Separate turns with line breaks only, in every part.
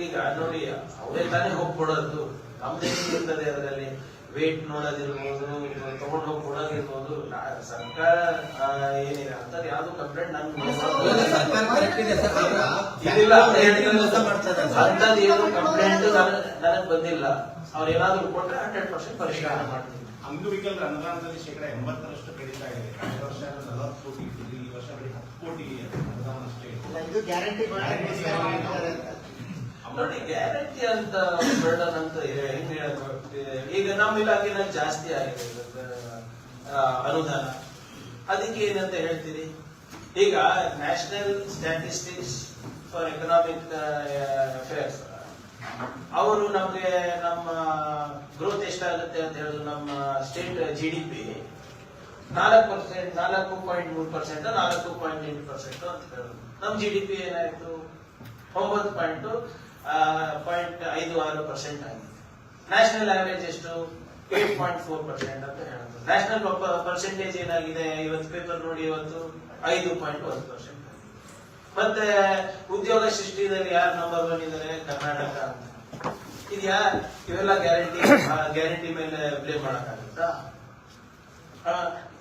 ಈಗ ನೋಡಿ ಅವರೇ ತಾನೇ ಹೋಗ್ಬಿಡೋದು ಕಂಪ್ಲೇಂಟ್ ಇರ್ತದೆ ಅದರಲ್ಲಿ ವೇಟ್ ನೋಡೋದಿರ್ಬೋದು ತಗೊಂಡು ಹೋಗಿ ಕೊಡೋದಿರ್ಬೋದು ಸರ್ಕಾರ ಏನಿದೆ ಅಂತ ಯಾವ್ದು ಕಂಪ್ಲೇಂಟ್ ನನ್ಗೆ ಕಂಪ್ಲೇಂಟ್ ನನಗ್ ಬಂದಿಲ್ಲ. ಅವ್ರ ಏನಾದ್ರು ಕೊಟ್ರೆ ಹಂಡ್ರೆಡ್ ಪರ್ಸೆಂಟ್ ಪರಿಷ್ಕಾರ ಮಾಡ್ತೀವಿ
ಅಂಗವಿಕಲ ಅನುದಾನದಲ್ಲಿ ಶೇಕಡ ಎಂಬತ್ತರಷ್ಟು ಕಡಿತ ಇದೆ ಕಳೆದ ವರ್ಷ ನಲವತ್ತು ಕೋಟಿ ಈ ವರ್ಷ ಬರೀ ಹತ್ತು ಕೋಟಿ ಇದೆ.
ಗ್ಯಾರಂಟಿ
ನೋಡಿ ಗ್ಯಾರಂಟಿ ಅಂತ. ಬರ್ಡನ್ ಅಂತ ಇದೆ. ಹೆಂಗ್ ಈಗ ನಮ್ಮ ಇಲಾಖೆನ ಜಾಸ್ತಿ ಆಗಿದೆ. ಅನುದಾನ. ಅದಕ್ಕೆ ಏನಂತ ಹೇಳ್ತೀರಿ? ಈಗ national statistics for economic affairs ಅವರು ನಮ್ಗೆ ನಮ್ಮ ಗ್ರೋತ್ ಎಷ್ಟಾಗುತ್ತೆ ಅಂತ ಹೇಳಿದ್ರು ನಮ್ಮ ಸ್ಟೇಟ್ ಜಿ ಡಿ ಪಿ ನಾಲ್ಕು ಪರ್ಸೆಂಟ್, ನಾಲ್ಕು ಪಾಯಿಂಟ್ ಮೂರು ಪರ್ಸೆಂಟ್, ನಾಲ್ಕು ಪಾಯಿಂಟ್ ಎಂಟು ಪರ್ಸೆಂಟ್ ಅಂತ ಹೇಳೋದು. ನಮ್ಮ ಜಿ ಡಿ ಪಿ ಏನಾಯ್ತು? ಒಂಬತ್ತು ಪಾಯಿಂಟ್ ಪಾಯಿಂಟ್ ಐದು ಆರು ಪರ್ಸೆಂಟ್ ಆಗಿದೆ. ನ್ಯಾಷನಲ್ ಆವರೇಜ್ ಎಷ್ಟು? ಏಟ್ ಪಾಯಿಂಟ್ ಫೋರ್ ಪರ್ಸೆಂಟ್ ಅಂತ ಹೇಳೋದು. ನ್ಯಾಷನಲ್ ಪರ್ಸೆಂಟೇಜ್ ಏನಾಗಿದೆ? ಇವತ್ತು ಪೇಪರ್ ನೋಡಿ ಇವತ್ತು ಐದು ಪಾಯಿಂಟ್ ಒಂದು ಪರ್ಸೆಂಟ್ ಮತ್ತೆ, ಉದ್ಯೋಗ ಸೃಷ್ಟಿಯಲ್ಲಿ ಯಾರು ನಂಬರ್ ಒನ್ ಇದ್ದಾರೆ? ಕರ್ನಾಟಕ ಅಂತ. ಇದೆಯಾ ಇವೆಲ್ಲ ಗ್ಯಾರಂಟಿ ಗ್ಯಾರಂಟಿ ಮೇಲೆ ಬ್ಲೇಮ್ ಮಾಡಕ್ಕಾಗುತ್ತಾ?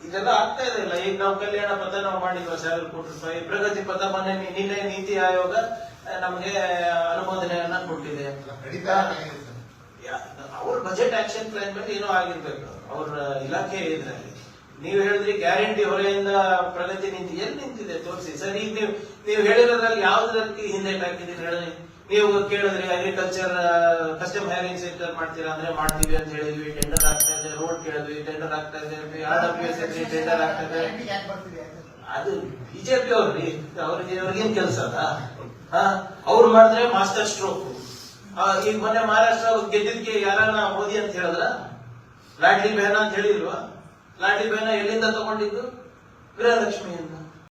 ಇದೆಲ್ಲ ಆಗ್ತಾ ಇದೆ ಇಲ್ಲ ಈಗ ನಾವು ಕಲ್ಯಾಣ ಪಥ ನಾವು ಮಾಡಿದ್ವಿ ಸಾವಿರ ಕೋಟಿ ರೂಪಾಯಿ ಪ್ರಗತಿ ಪಥ ಮೊನ್ನೆ ನಿನ್ನೆ ನೀತಿ ಆಯೋಗ ನಮಗೆ ಅನುಮೋದನೆಯನ್ನ ಕೊಟ್ಟಿದೆ ಅವ್ರ ಬಜೆಟ್ ಆಕ್ಷನ್ ಪ್ಲಾನ್ ಮೇಲೆ ಏನೋ ಆಗಿರ್ಬೇಕು. ಅವ್ರ ಇಲಾಖೆ ಇದ್ರಲ್ಲಿ ನೀವು ಹೇಳಿದ್ರೆ ಗ್ಯಾರಂಟಿ ಹೊರೆಯಿಂದ ಪ್ರಗತಿ ನಿಂತು ಎಲ್ಲಿ ನಿಂತಿದೆ? ತೋರಿಸಿ. ಸರ್, ಈಗ ನೀವು ನೀವು ಹೇಳಿರೋದ್ರಲ್ಲಿ ಯಾವ್ದ್ರಲ್ಲಿ ಹಿಂದೆ ಹಾಕಿದ್ದೀರಿ ಹೇಳಿ. ನೀವು ಕೇಳಿದ್ರೆ ಅಗ್ರಿಕಲ್ಚರ್ ಕಸ್ಟಮ್ ಹೈರಿಂಗ್ ಸೆಂಟರ್ ಮಾಡ್ತೀರಾ ಅಂದ್ರೆ ಮಾಡ್ತೀವಿ ಅಂತ ಹೇಳಿದ್ವಿ. ಟೆಂಡರ್ ಆಗ್ತಾ ಇದೆ ರೋಡ್ ಕೇಳಿದ್ವಿ. ಟೆಂಡರ್ ಆಗ್ತಾ ಇದೆ ಟೆಂಡರ್ ಆಗ್ತಾ ಇದೆ. ಅದು ಬಿಜೆಪಿ ಅವ್ರಿ, ಅವ್ರಿಗೆ ಅವ್ರಿಗೇನ್ ಕೆಲಸ ಅದ? ಅವ್ರು ಮಾಡಿದ್ರೆ ಮಾಸ್ಟರ್ ಸ್ಟ್ರೋಕ್ ಈಗ ಮೊನ್ನೆ ಮಹಾರಾಷ್ಟ್ರ ಗೆದ್ದಿದ್ಕೆ ಯಾರನ್ನ ಮೋದಿ ಅಂತ ಹೇಳಿದ್ರ? ಲಾಡ್ಲಿ ಬೆಹನ ಅಂತ ಹೇಳಿಲ್ವಾ? ಲಾಡ್ಲಿ ಬೇನ ಎಲ್ಲಿಂದ ತಗೊಂಡಿದ್ದು ಗೃಹಲಕ್ಷ್ಮಿಯಿಂದ